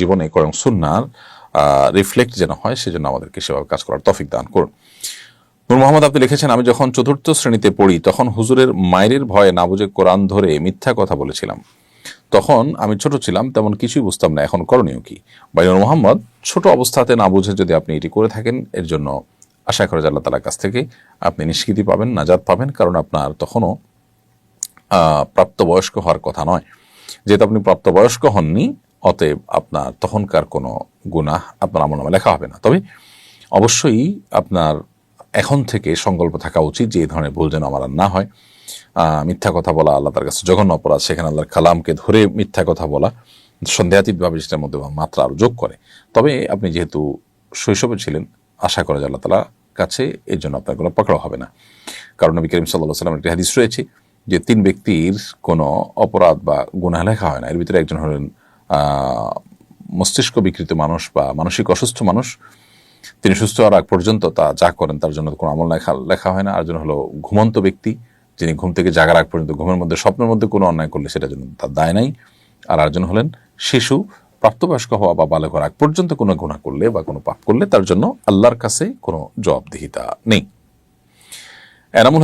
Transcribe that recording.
জীবনে কোরআন সুন্নার রিফ্লেক্ট যেন হয়, সেজন্য আমাদেরকে সেভাবে কাজ করার তফিক দান করুন। নূর মোহাম্মদ আপনি লিখেছেন, আমি যখন চতুর্থ শ্রেণীতে পড়ি, তখন হুজুরের মায়ের ভয়ে না বুঝে কোরআন ধরে মিথ্যা কথা বলেছিলাম। তখন আমি ছোট ছিলাম, তেমন কিছুই বুঝতাম না, এখন করণীয় কি? বাইনুর মোহাম্মদ, ছোট অবস্থাতে না বুঝে যদি আপনি এটি করে থাকেন, এর জন্য আশা করা আল্লাহ তালার কাছ থেকে আপনি নিষ্কৃতি পাবেন নাজাদ পাবেন, কারণ আপনার তখনও প্রাপ্তবয়স্ক হওয়ার কথা নয়। যেহেতু আপনি প্রাপ্তবয়স্ক হননি অতএব আপনার তখনকার কোনো গুনাহ আপনার আমল নামে লেখা হবে না। তবে অবশ্যই আপনার এখন থেকে সংকল্প থাকা উচিত যে এই ধরনের ভুল যেন আমার আর না হয়। মিথ্যা কথা বলা, আল্লাহ তার কাছে জঘন্য অপরাধ, সেখানে আল্লাহর কালামকে ধরে মিথ্যা কথা বলা সন্দেহাতীতভাবে সেটার মধ্যে মাত্রা আরও যোগ করে। তবে আপনি যেহেতু শৈশবে ছিলেন, আশা করা যায় আল্লাহ তালা কাছে এর জন্য আপনার কোনো পকড়া হবে না। কারণ নবী করিম সাল্লাহ সাল্লাম একটি হাদিস রয়েছে যে তিন ব্যক্তির কোনো অপরাধ বা গুনাহ লেখা হয় না। এর ভিতরে একজন হলেন মস্তিষ্ক বিকৃত মানুষ বা মানসিক অসুস্থ মানুষ, তিনি সুস্থ হওয়ার আগ পর্যন্ত তা যা করেন তার জন্য কোনো আমল লেখা লেখা হয় না। আর জন্য হলো ঘুমন্ত ব্যক্তি, যিনি ঘুম থেকে জাগার আগ পর্যন্ত ঘুমের মধ্যে, স্বপ্নের মধ্যে কোনো অন্যায় করলে সেটার জন্য তার দায় নাই। আর আরেকজন হলেন শিশু, প্রাপ্তবয়স্ক হওয়া বা বালক হওয়ার আগ পর্যন্ত কোনো গুণা করলে বা কোনো পাপ করলে তার জন্য আল্লাহর কাছে কোনো জবাবদিহিতা নেই। এনামুল